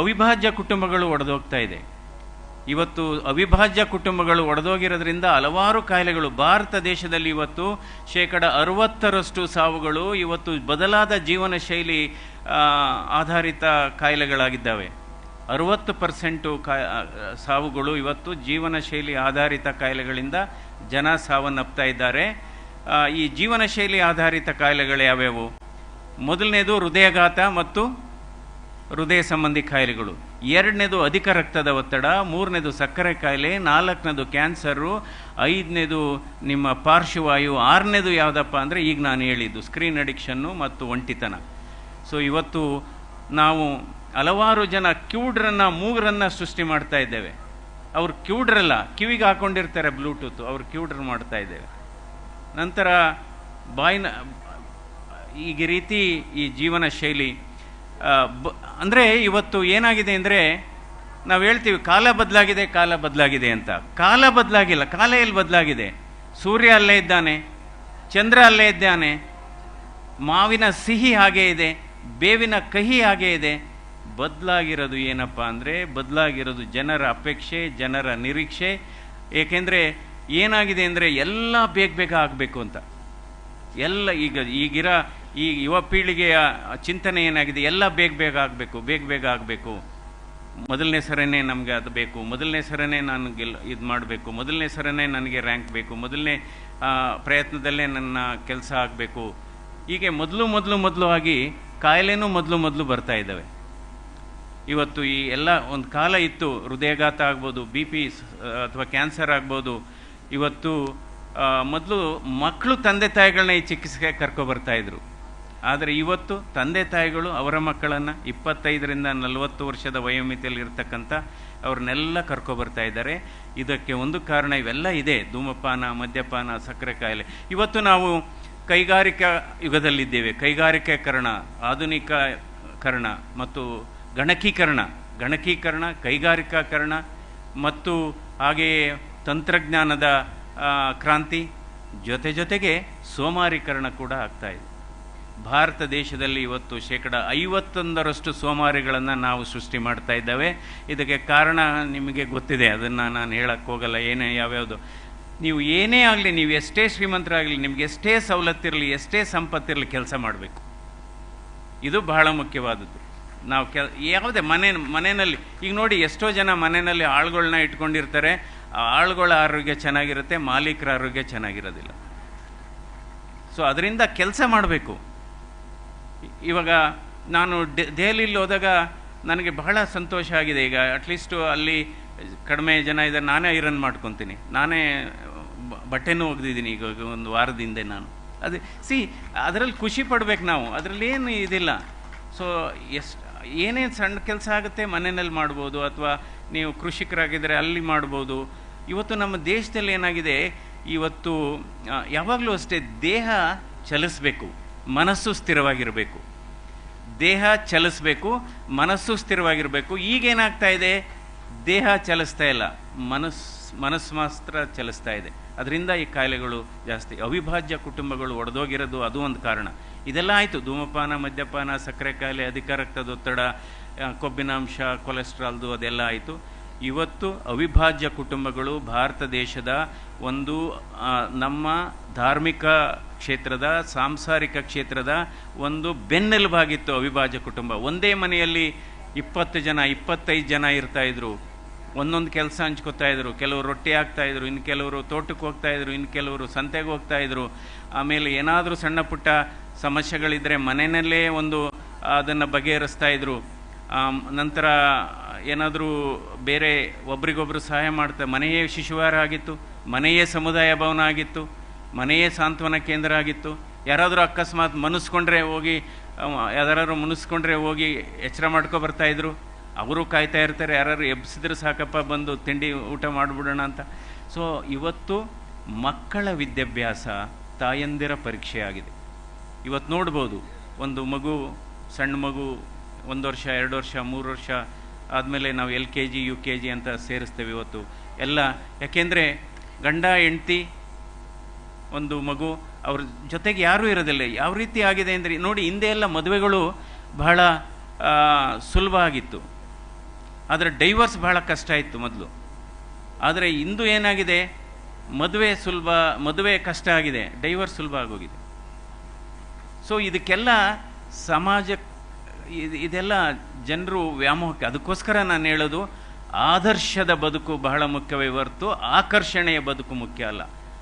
ಅವಿಭಾಜ್ಯ ಕುಟುಂಬಗಳು ಒಡೆದೋಗ್ತಾ ಇದೆ. ಇವತ್ತು ಅವಿಭಾಜ್ಯ ಕುಟುಂಬಗಳು ಒಡೆದೋಗಿರೋದ್ರಿಂದ ಹಲವಾರು ಕಾಯಿಲೆಗಳು ಭಾರತ ದೇಶದಲ್ಲಿ ಇವತ್ತು ಶೇಕಡ ಅರವತ್ತರಷ್ಟು ಸಾವುಗಳು ಇವತ್ತು ಬದಲಾದ ಜೀವನ ಶೈಲಿ ಆಧಾರಿತ ಕಾಯಿಲೆಗಳಾಗಿದ್ದಾವೆ. ಅರುವತ್ತು ಪರ್ಸೆಂಟು ಸಾವುಗಳು ಇವತ್ತು ಜೀವನ ಶೈಲಿ ಆಧಾರಿತ ಕಾಯಿಲೆಗಳಿಂದ ಜನ ಸಾವನ್ನಪ್ತಾ ಇದ್ದಾರೆ. ಈ ಜೀವನ ಶೈಲಿ ಆಧಾರಿತ ಕಾಯಿಲೆಗಳು ಯಾವ್ಯಾವು? ಮೊದಲನೇದು ಹೃದಯಘಾತ ಮತ್ತು ಹೃದಯ ಸಂಬಂಧಿ ಕಾಯಿಲೆಗಳು ಎರಡನೇದು ಅಧಿಕ ರಕ್ತದ ಒತ್ತಡ, ಮೂರನೇದು ಸಕ್ಕರೆ ಕಾಯಿಲೆ ನಾಲ್ಕನೇದು ಕ್ಯಾನ್ಸರು, ಐದನೇದು ನಿಮ್ಮ ಪಾರ್ಶ್ವವಾಯು, ಆರನೇದು ಯಾವುದಪ್ಪ ಅಂದರೆ ಈಗ ನಾನು ಹೇಳಿದ್ದು ಸ್ಕ್ರೀನ್ ಅಡಿಕ್ಷನ್ನು ಮತ್ತು ಒಂಟಿತನ. ಸೊ ಇವತ್ತು ನಾವು ಹಲವಾರು ಜನ ಕ್ಯೂಡ್ರನ್ನು, ಮೂಗರನ್ನು ಸೃಷ್ಟಿ ಮಾಡ್ತಾ ಇದ್ದೇವೆ. ಅವ್ರು ಕ್ಯೂಡ್ರಲ್ಲ, ಕಿವಿಗೆ ಹಾಕೊಂಡಿರ್ತಾರೆ ಬ್ಲೂಟೂತ್, ಅವ್ರು ಕ್ಯೂಡ್ರ್ ಮಾಡ್ತಾ ಇದ್ದೇವೆ. ನಂತರ ಬಾಯಿನ ಈಗ ರೀತಿ ಈ ಜೀವನ ಶೈಲಿ ಅಂದರೆ ಇವತ್ತು ಏನಾಗಿದೆ ಅಂದರೆ ನಾವು ಹೇಳ್ತೀವಿ, ಕಾಲ ಬದಲಾಗಿದೆ ಕಾಲ ಬದಲಾಗಿದೆ ಅಂತ. ಕಾಲ ಬದಲಾಗಿಲ್ಲ, ಕಾಲ ಎಲ್ಲಿ ಬದಲಾಗಿದೆ? ಸೂರ್ಯ ಅಲ್ಲೇ ಇದ್ದಾನೆ, ಚಂದ್ರ ಅಲ್ಲೇ ಇದ್ದಾನೆ, ಮಾವಿನ ಸಿಹಿ ಹಾಗೇ ಇದೆ, ಬೇವಿನ ಕಹಿ ಹಾಗೇ ಇದೆ. ಬದಲಾಗಿರೋದು ಏನಪ್ಪ ಅಂದರೆ, ಬದಲಾಗಿರೋದು ಜನರ ಅಪೇಕ್ಷೆ, ಜನರ ನಿರೀಕ್ಷೆ. ಏಕೆಂದರೆ ಏನಾಗಿದೆ ಅಂದರೆ ಎಲ್ಲ ಬೇಗ ಬೇಗ ಆಗಬೇಕು ಅಂತ. ಎಲ್ಲ ಈಗ ಈಗಿರ ಈ ಯುವ ಪೀಳಿಗೆಯ ಚಿಂತನೆ ಏನಾಗಿದೆ? ಎಲ್ಲ ಬೇಗ ಬೇಗ ಆಗಬೇಕು, ಬೇಗ ಬೇಗ ಆಗಬೇಕು. ಮೊದಲನೇ ಸರನೇ ನಮಗೆ ಅದು ಬೇಕು. ಮೊದಲನೇ ಸರನೇ ನಾನು ಗೆಲ್, ಇದು ಮಾಡಬೇಕು. ಮೊದಲನೇ ಸರನೇ ನನಗೆ ರ್ಯಾಂಕ್ ಬೇಕು. ಮೊದಲನೇ ಪ್ರಯತ್ನದಲ್ಲೇ ನನ್ನ ಕೆಲಸ ಆಗಬೇಕು. ಹೀಗೆ ಮೊದಲು ಮೊದಲು ಮೊದಲು ಆಗಿ ಕಾಯಿಲೆನೂ ಮೊದಲು ಮೊದಲು ಬರ್ತಾ ಇದ್ದಾವೆ. ಇವತ್ತು ಈ ಎಲ್ಲ ಒಂದು ಕಾಲ ಇತ್ತು, ಹೃದಯಘಾತ ಆಗ್ಬೋದು, ಬಿ ಪಿ ಅಥವಾ ಕ್ಯಾನ್ಸರ್ ಆಗ್ಬೋದು. ಇವತ್ತು ಮೊದಲು ಮಕ್ಕಳು ತಂದೆ ತಾಯಿಗಳನ್ನ ಈ ಚಿಕಿತ್ಸೆಗೆ ಕರ್ಕೊಬರ್ತಾ ಇದ್ರು. ಆದರೆ ಇವತ್ತು ತಂದೆ ತಾಯಿಗಳು ಅವರ ಮಕ್ಕಳನ್ನು ಇಪ್ಪತ್ತೈದರಿಂದ ನಲವತ್ತು ವರ್ಷದ ವಯೋಮಿತಿಯಲ್ಲಿ ಇರ್ತಕ್ಕಂಥ ಅವ್ರನ್ನೆಲ್ಲ ಕರ್ಕೊಬರ್ತಾ ಇದ್ದಾರೆ. ಇದಕ್ಕೆ ಒಂದು ಕಾರಣ ಇವೆಲ್ಲ ಇದೆ. ಧೂಮಪಾನ, ಮದ್ಯಪಾನ, ಸಕ್ಕರೆ ಕಾಯಿಲೆ ಇವತ್ತು ನಾವು ಕೈಗಾರಿಕಾ ಯುಗದಲ್ಲಿದ್ದೇವೆ. ಕೈಗಾರಿಕೀಕರಣ ಆಧುನಿಕಕರಣ ಮತ್ತು ಗಣಕೀಕರಣ. ಗಣಕೀಕರಣ, ಕೈಗಾರಿಕಾಕರಣ ಮತ್ತು ಹಾಗೆಯೇ ತಂತ್ರಜ್ಞಾನದ ಕ್ರಾಂತಿ ಜೊತೆ ಜೊತೆಗೆ ಸೋಮಾರೀಕರಣ ಕೂಡ ಆಗ್ತಾ ಇದೆ. ಭಾರತ ದೇಶದಲ್ಲಿ ಇವತ್ತು ಶೇಕಡ ಐವತ್ತೊಂದರಷ್ಟು ಸೋಮಾರಿಗಳನ್ನು ನಾವು ಸೃಷ್ಟಿ ಮಾಡ್ತಾ ಇದ್ದೇವೆ. ಇದಕ್ಕೆ ಕಾರಣ ನಿಮಗೆ ಗೊತ್ತಿದೆ, ಅದನ್ನು ನಾನು ಹೇಳಕ್ಕೆ ಹೋಗಲ್ಲ. ಏನೇ ಯಾವ್ಯಾವುದು. ನೀವು ಏನೇ ಆಗಲಿ, ನೀವು ಎಷ್ಟೇ ಶ್ರೀಮಂತರಾಗಲಿ, ನಿಮಗೆ ಎಷ್ಟೇ ಸವಲತ್ತಿರಲಿ, ಎಷ್ಟೇ ಸಂಪತ್ತಿರಲಿ ಕೆಲಸ ಮಾಡಬೇಕು. ಇದು ಬಹಳ ಮುಖ್ಯವಾದದ್ದು. ನಾವು ಕೆಲ, ಯಾವುದೇ ಮನೆ, ಮನೆಯಲ್ಲಿ, ಈಗ ನೋಡಿ ಎಷ್ಟೋ ಜನ ಮನೆಯಲ್ಲಿ ಆಳುಗಳನ್ನ ಇಟ್ಕೊಂಡಿರ್ತಾರೆ. ಆಳುಗಳ ಆರೋಗ್ಯ ಚೆನ್ನಾಗಿರುತ್ತೆ, ಮಾಲೀಕರ ಆರೋಗ್ಯ ಚೆನ್ನಾಗಿರೋದಿಲ್ಲ. ಸೊ ಅದರಿಂದ ಕೆಲಸ ಮಾಡಬೇಕು. ಇವಾಗ ನಾನು ಡೆ- ದೆಹಲಿಯಲ್ಲಿ ಹೋದಾಗ ನನಗೆ ಬಹಳ ಸಂತೋಷ ಆಗಿದೆ. ಈಗ ಅಟ್ಲೀಸ್ಟು ಅಲ್ಲಿ ಕಡಿಮೆ ಜನ ಇದ್ದಾರೆ. ನಾನೇ ಐರನ್ ಮಾಡ್ಕೊತೀನಿ. ನಾನೇ ಬಟ್ಟೆನೂ ಒಗೆದಿದ್ದೀನಿ ಈಗ ಒಂದು ವಾರದಿಂದ ನಾನು. ಅದು ಸಿ ಅದರಲ್ಲಿ ಖುಷಿ ಪಡ್ಬೇಕು ನಾವು. ಅದರಲ್ಲಿ ಏನು ಇದಿಲ್ಲ. ಸೊ ಎಷ್ಟು ಏನೇನು ಸಣ್ಣ ಕೆಲಸ ಆಗುತ್ತೆ ಮನೆಯಲ್ಲಿ ಮಾಡ್ಬೋದು ಅಥವಾ ನೀವು ಕೃಷಿಕರಾಗಿದ್ದರೆ ಅಲ್ಲಿ ಮಾಡ್ಬೋದು. ಇವತ್ತು ನಮ್ಮ ದೇಶದಲ್ಲಿ ಏನಾಗಿದೆ? ಇವತ್ತು ಯಾವಾಗಲೂ ಅಷ್ಟೇ ದೇಹ ಚಲಿಸ್ಬೇಕು. ಮನಸ್ಸು ಸ್ಥಿರವಾಗಿರಬೇಕು. ದೇಹ ಚಲಿಸಬೇಕು, ಮನಸ್ಸು ಸ್ಥಿರವಾಗಿರಬೇಕು. ಈಗೇನಾಗ್ತಾ ಇದೆ? ದೇಹ ಚಲಿಸ್ತಾ ಇಲ್ಲ. ಮನಸ್, ಮನಸ್ಸು ಮಾತ್ರ ಚಲಿಸ್ತಾ ಇದೆ. ಅದರಿಂದ ಈ ಕಾಯಿಲೆಗಳು ಜಾಸ್ತಿ. ಅವಿಭಾಜ್ಯ ಕುಟುಂಬಗಳು ಒಡೆದೋಗಿರೋದು ಅದು ಒಂದು ಕಾರಣ. ಇದೆಲ್ಲ ಆಯಿತು. ಧೂಮಪಾನ, ಮದ್ಯಪಾನ, ಸಕ್ಕರೆ ಕಾಯಿಲೆ ಅಧಿಕ ರಕ್ತದೊತ್ತಡ ಕೊಬ್ಬಿನಾಂಶ, ಕೊಲೆಸ್ಟ್ರಾಲ್ದು ಅದೆಲ್ಲ ಆಯಿತು. ಇವತ್ತು ಅವಿಭಾಜ್ಯ ಕುಟುಂಬಗಳು ಭಾರತ ದೇಶದ ಒಂದು ನಮ್ಮ ಧಾರ್ಮಿಕ ಕ್ಷೇತ್ರದ, ಸಾಂಸಾರಿಕ ಕ್ಷೇತ್ರದ ಒಂದು ಬೆನ್ನೆಲುಬಾಗಿತ್ತು ಅವಿಭಾಜ್ಯ ಕುಟುಂಬ. ಒಂದೇ ಮನೆಯಲ್ಲಿ ಇಪ್ಪತ್ತು ಜನ, ಇಪ್ಪತ್ತೈದು ಜನ ಇರ್ತಾ ಇದ್ರು. ಒಂದೊಂದು ಕೆಲಸ ಹಂಚ್ಕೋತಾ ಇದ್ರು. ಕೆಲವರು ರೊಟ್ಟಿ ಹಾಕ್ತಾಯಿದ್ರು ಇನ್ನು ಕೆಲವರು ತೋಟಕ್ಕೆ ಹೋಗ್ತಾ ಇದ್ರು, ಇನ್ನು ಕೆಲವರು ಸಂತೆಗೆ ಹೋಗ್ತಾ ಇದ್ರು. ಆಮೇಲೆ ಏನಾದರೂ ಸಣ್ಣ ಪುಟ್ಟ ಸಮಸ್ಯೆಗಳಿದ್ದರೆ ಮನೆಯಲ್ಲೇ ಒಂದು ಅದನ್ನು ಬಗೆಹರಿಸ್ತಾ ಇದ್ರು. ನಂತರ ಏನಾದರೂ ಬೇರೆ ಒಬ್ರಿಗೊಬ್ರು ಸಹಾಯ ಮಾಡ್ತಾ, ಮನೆಯೇ ಶಿಶುವಾರ ಆಗಿತ್ತು, ಮನೆಯೇ ಸಮುದಾಯ ಭವನ ಆಗಿತ್ತು. ಮನೆಯೇ ಸಾಂತ್ವನ ಕೇಂದ್ರ ಆಗಿತ್ತು. ಯಾರಾದರೂ ಅಕಸ್ಮಾತ್ ಮನಸ್ಕೊಂಡ್ರೆ ಹೋಗಿ ಯಾರಾದರೂ ಮುನಿಸ್ಕೊಂಡ್ರೆ ಹೋಗಿ ಎಚ್ಚರ ಮಾಡ್ಕೊ ಬರ್ತಾ ಇದ್ರು. ಅವರು ಕಾಯ್ತಾ ಇರ್ತಾರೆ ಯಾರು ಎಬ್ಸಿದ್ರೆ ಸಾಕಪ್ಪ, ಬಂದು ತಿಂಡಿ ಊಟ ಮಾಡಿಬಿಡೋಣ ಅಂತ. ಸೊ ಇವತ್ತು ಮಕ್ಕಳ ವಿದ್ಯಾಭ್ಯಾಸ ತಾಯಂದಿರ ಪರೀಕ್ಷೆ ಆಗಿದೆ. ಇವತ್ತು ನೋಡ್ಬೋದು, ಒಂದು ಮಗು, ಸಣ್ಣ ಮಗು, ಒಂದು ವರ್ಷ, ಎರಡು ವರ್ಷ, ಮೂರು ವರ್ಷ ಆದಮೇಲೆ ನಾವು L K G, U K G ಅಂತ ಸೇರಿಸ್ತೇವೆ ಇವತ್ತು. ಎಲ್ಲ, ಯಾಕೆಂದರೆ ಗಂಡ, ಹೆಂಡ್ತಿ ಒಂದು ಮಗು, ಅವ್ರ ಜೊತೆಗೆ ಯಾರೂ ಇರೋದಿಲ್ಲ. ಯಾವ ರೀತಿ ಆಗಿದೆ ಅಂದರೆ, ನೋಡಿ, ಹಿಂದೆ ಎಲ್ಲ ಮದುವೆಗಳು ಬಹಳ ಸುಲಭ ಆಗಿತ್ತು. ಆದರೆ ಡೈವರ್ಸ್ ಬಹಳ ಕಷ್ಟ ಇತ್ತು ಮೊದಲು. ಆದರೆ ಇಂದು ಏನಾಗಿದೆ? ಮದುವೆ ಸುಲಭ, ಮದುವೆ ಕಷ್ಟ ಆಗಿದೆ. ಡೈವರ್ಸ್ ಸುಲಭ ಆಗೋಗಿದೆ. ಸೊ ಇದಕ್ಕೆಲ್ಲ ಸಮಾಜ, ಇದ್- ಇದೆಲ್ಲ ಜನರು ವ್ಯಾಮೋಹಕ್ಕೆ, ಅದಕ್ಕೋಸ್ಕರ ನಾನು ಹೇಳೋದು, ಆದರ್ಶದ ಬದುಕು ಬಹಳ ಮುಖ್ಯವೇ ಹೊರತು, ಆಕರ್ಷಣೆಯ ಬದುಕು ಮುಖ್ಯ ಅಲ್ಲ.